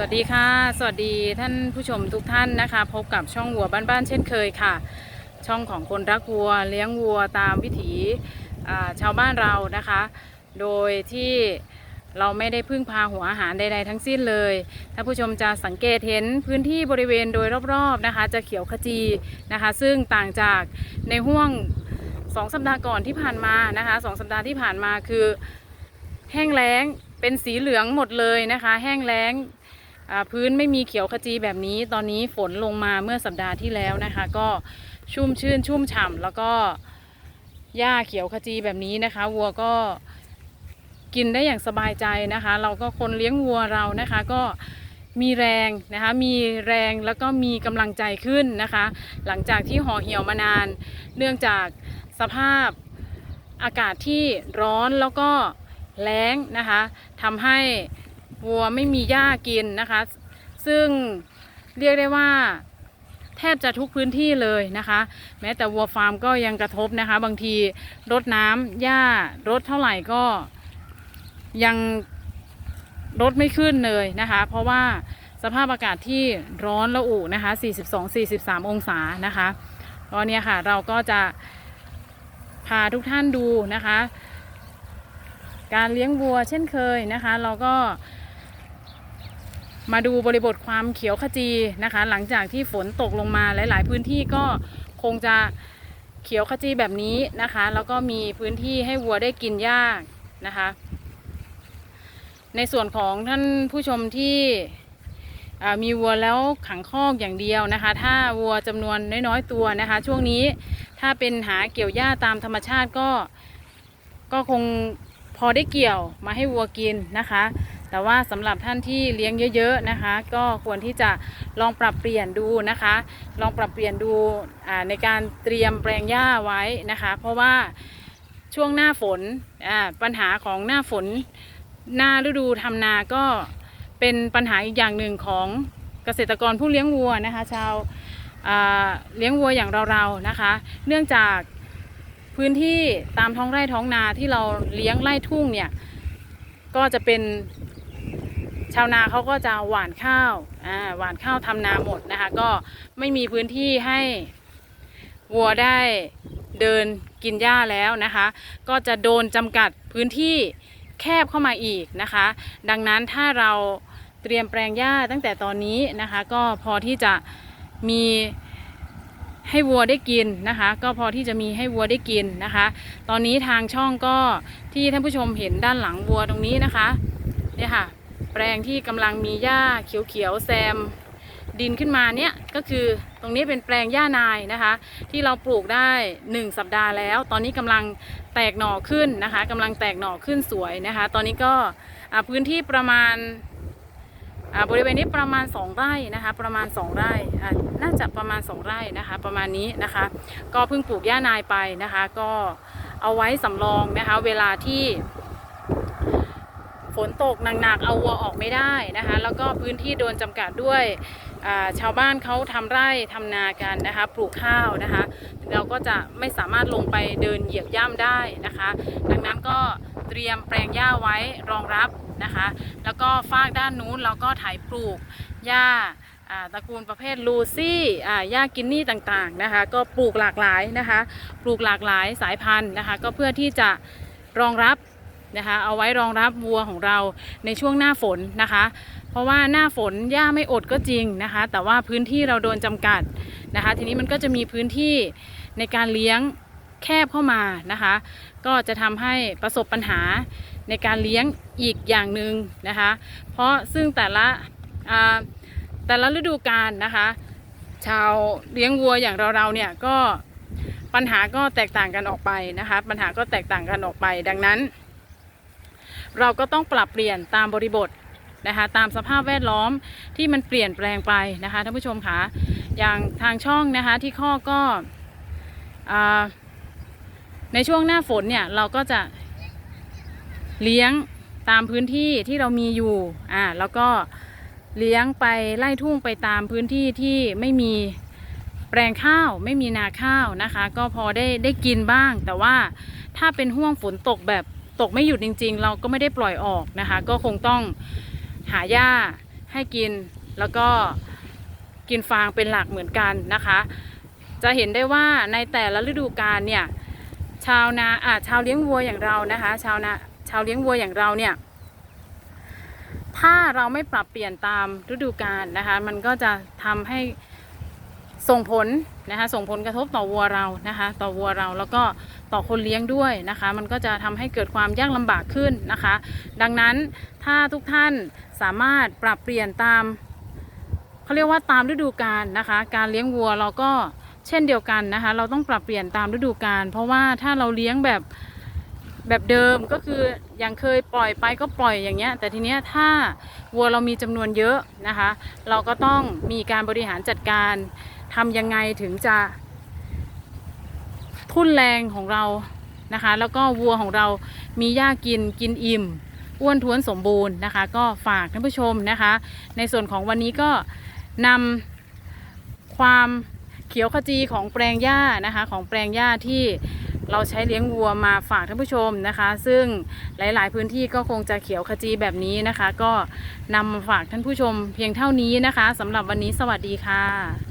สวัสดีค่ะ สวัสดีท่านผู้ชมทุกท่านนะคะ พบกับช่องวัวบ้านๆเช่นเคยค่ะ ช่องของคนรักวัว เลี้ยงวัวตามวิถีชาวบ้านเรานะคะ โดยที่เราไม่ได้พึ่งพาหัวอาหารใดๆทั้งสิ้นเลยท่านผู้ชมจะสังเกตเห็นพื้นที่บริเวณโดยรอบๆนะคะ จะเขียวขจีนะคะ ซึ่งต่างจากในห่วงสองสัปดาห์ก่อนที่ผ่านมานะคะสองสัปดาห์ที่ผ่านมาคือแห้งแล้งเป็นสีเหลืองหมดเลยนะคะ แห้งแล้ง พื้นไม่มีเขียวขจีแบบนี้ ตอนนี้ฝนลงมาเมื่อสัปดาห์ที่แล้วนะคะ ก็ชุ่มชื่นชุ่มฉ่ำแล้วก็หญ้าเขียวขจีแบบนี้นะคะ วัวก็กินได้อย่างสบายใจนะคะ เราก็คนเลี้ยงวัวเรานะคะ ก็มีแรงนะคะ มีแรงแล้วก็มีกำลังใจขึ้นนะคะ หลังจากที่ห่อเหี่ยวมานาน เนื่องจากสภาพอากาศที่ร้อนแล้วก็แล้งนะคะทำให้ วัวไม่มีหญ้ากินนะคะ ซึ่งเรียกได้ว่าแทบจะทุกพื้นที่เลยนะคะ แม้แต่วัวฟาร์มก็ยังกระทบนะคะ บางทีรดน้ำหญ้ารดเท่าไหร่ก็ยังรดไม่ขึ้นเลยนะคะ เพราะว่าสภาพอากาศที่ร้อนละอุนะคะ 42-43 องศานะคะก็เนี่ยค่ะเราก็จะพาทุกท่านดูนะคะ การเลี้ยงวัวเช่นเคยนะคะ เราก็ มาดูบริบทความเขียวขจีนะคะ หลังจากที่ฝนตกลงมาหลาย ๆ พื้นที่ก็คงจะเขียวขจีแบบนี้นะคะ แล้วก็มีพื้นที่ให้วัวได้กินหญ้านะคะ ในส่วนของท่านผู้ชมที่มีวัวแล้วขังคอกอย่างเดียวนะคะ ถ้าวัวจำนวนน้อยๆตัวนะคะ ช่วงนี้ถ้าเป็นหาเกี่ยวหญ้าตามธรรมชาติก็ก็คงพอได้เกี่ยวมาให้วัวกินนะคะ แต่ว่าสำหรับท่านที่เลี้ยงเยอะ ๆนะคะ ก็ควรที่จะลองปรับเปลี่ยนดูนะคะ ลองปรับเปลี่ยนดูในการเตรียมแปลงหญ้าไว้นะคะ เพราะว่าช่วงหน้าฝนปัญหาของหน้าฝนหน้าฤดูทำนาก็เป็นปัญหาอีกอย่างหนึ่งของเกษตรกรผู้เลี้ยงวัวนะคะชาวาเลี้ยงวัวอย่างเราๆนะคะ เนื่องจากพื้นที่ตามท้องไร่ท้องนาที่เราเลี้ยงไร่ทุ่งเนี่ยก็จะเป็น ชาวนาเขาก็จะหว่านข้าวอ่าหว่านข้าวทำนาหมดนะคะ ก็ไม่มีพื้นที่ให้วัวได้เดินกินหญ้าแล้วนะคะ ก็จะโดนจำกัดพื้นที่แคบเข้ามาอีกนะคะ ดังนั้นถ้าเราเตรียมแปลงหญ้าตั้งแต่ตอนนี้นะคะ ก็พอที่จะมีให้วัวได้กินนะคะ ก็พอที่จะมีให้วัวได้กินนะคะ ตอนนี้ทางช่องก็ที่ท่านผู้ชมเห็นด้านหลังวัวตรงนี้นะคะเนี่ยค่ะ แปลงที่กำลังมีหญ้าเขียวๆแซมดินขึ้นมาเนี่ยก็คือตรงนี้เป็นแปลงหญ้านายนะคะ ที่เราปลูกได้ 1 สัปดาห์แล้ว ตอนนี้กำลังแตกหน่อขึ้นนะคะกำลังแตกหน่อขึ้นสวยนะคะ ตอนนี้ก็พื้นที่ประมาณบริเวณนี้ประมาณ 2 ไร่นะคะ ประมาณ 2 ไร่น่าจะประมาณ 2 ไร่นะคะ ประมาณนี้นะคะ ก็เพิ่งปลูกหญ้านายไปนะคะ ก็เอาไว้สำรองนะคะ เวลาที่ ฝนตกหนักๆเอาวัวออกไม่ได้นะคะ แล้วก็พื้นที่โดนจำกัดด้วยชาวบ้านเขาทำไร่ทำนากันนะคะ ปลูกข้าวนะคะ เราก็จะไม่สามารถลงไปเดินเหยียบย่ำได้นะคะ ดังนั้นก็เตรียมแปลงหญ้าไว้รองรับนะคะ แล้วก็ฟากด้านนู้นเราก็ไถปลูกหญ้าตระกูลประเภทลูซี่อ่าหญ้ากินนี่ต่างๆนะคะ ก็ปลูกหลากหลายนะคะ ปลูกหลากหลายสายพันธุ์นะคะ ก็เพื่อที่จะรองรับ นะคะ เอาไว้รองรับวัวของเราในช่วงหน้าฝนนะคะ เพราะว่าหน้าฝนหญ้าไม่อดก็จริงนะคะ แต่ว่าพื้นที่เราโดนจำกัดนะคะ ทีนี้มันก็จะมีพื้นที่ในการเลี้ยงแคบเข้ามานะคะ ก็จะทำให้ประสบปัญหาในการเลี้ยงอีกอย่างหนึ่งนะคะ เพราะซึ่งแต่ละแต่ละฤดูกาลนะคะ ชาวเลี้ยงวัวอย่างเราๆเนี่ยก็ปัญหาก็แตกต่างกันออกไปนะคะ ปัญหาก็แตกต่างกันออกไปดังนั้น เราก็ต้องปรับเปลี่ยนตามบริบทนะคะตามสภาพแวดล้อมที่มันเปลี่ยนแปลงไปนะคะท่านผู้ชมคะอย่างทางช่องนะคะที่ข้อก็อในช่วงหน้าฝนเนี่ยเราก็จะเลี้ยงตามพื้นที่ที่เรามีอยู่อ่าแล้วก็เลี้ยงไปไล่ทุ่งไปตามพื้นที่ที่ไม่มีแปลงข้าวไม่มีนาข้าวนะคะ ก็พอได้ได้กินบ้าง แต่ว่าถ้าเป็นห่วงฝนตกแบบ ตกไม่หยุดจริง ๆ เราก็ไม่ได้ปล่อยออกนะคะ ก็คงต้องหาหญ้าให้กินแล้วก็กินฟางเป็นหลักเหมือนกันนะคะ จะเห็นได้ว่าในแต่ละฤดูกาลเนี่ยชาวนาอ่าชาวเลี้ยงวัวอย่างเรานะคะ ชาวนาชาวเลี้ยงวัวอย่างเราเนี่ยถ้าเราไม่ปรับเปลี่ยนตามฤดูกาลนะคะ มันก็จะทำให้ส่งผล นะคะส่งผลกระทบต่อวัวเรานะคะ ต่อวัวเราแล้วก็ต่อคนเลี้ยงด้วยนะคะ มันก็จะทำให้เกิดความยากลำบากขึ้นนะคะ ดังนั้นถ้าทุกท่านสามารถปรับเปลี่ยนตามเขาเรียกว่าตามฤดูกาลนะคะ การเลี้ยงวัวเราก็เช่นเดียวกันนะคะ เราต้องปรับเปลี่ยนตามฤดูกาลเพราะว่าถ้าเราเลี้ยงแบบแบบเดิมก็คืออย่างเคยปล่อยไปก็ปล่อยอย่างเงี้ยแต่ทีเนี้ยถ้าวัวเรามีจำนวนเยอะนะคะ เราก็ต้องมีการบริหารจัดการ ทำยังไงถึงจะ ทุ่นแรงของเรานะคะ แล้วก็วัวของเรามีหญ้ากินกินอิ่มอ้วนท้วนสมบูรณ์นะคะ ก็ฝากท่านผู้ชมนะคะ ในส่วนของวันนี้ก็นำความเขียวขจีของแปลงหญ้านะคะของแปลงหญ้าที่เราใช้เลี้ยงวัวมาฝากท่านผู้ชมนะคะ ซึ่งหลาย ๆ พื้นที่ก็คงจะเขียวขจีแบบนี้นะคะ ก็นำมาฝากท่านผู้ชมเพียงเท่านี้นะคะสำหรับวันนี้สวัสดีค่ะ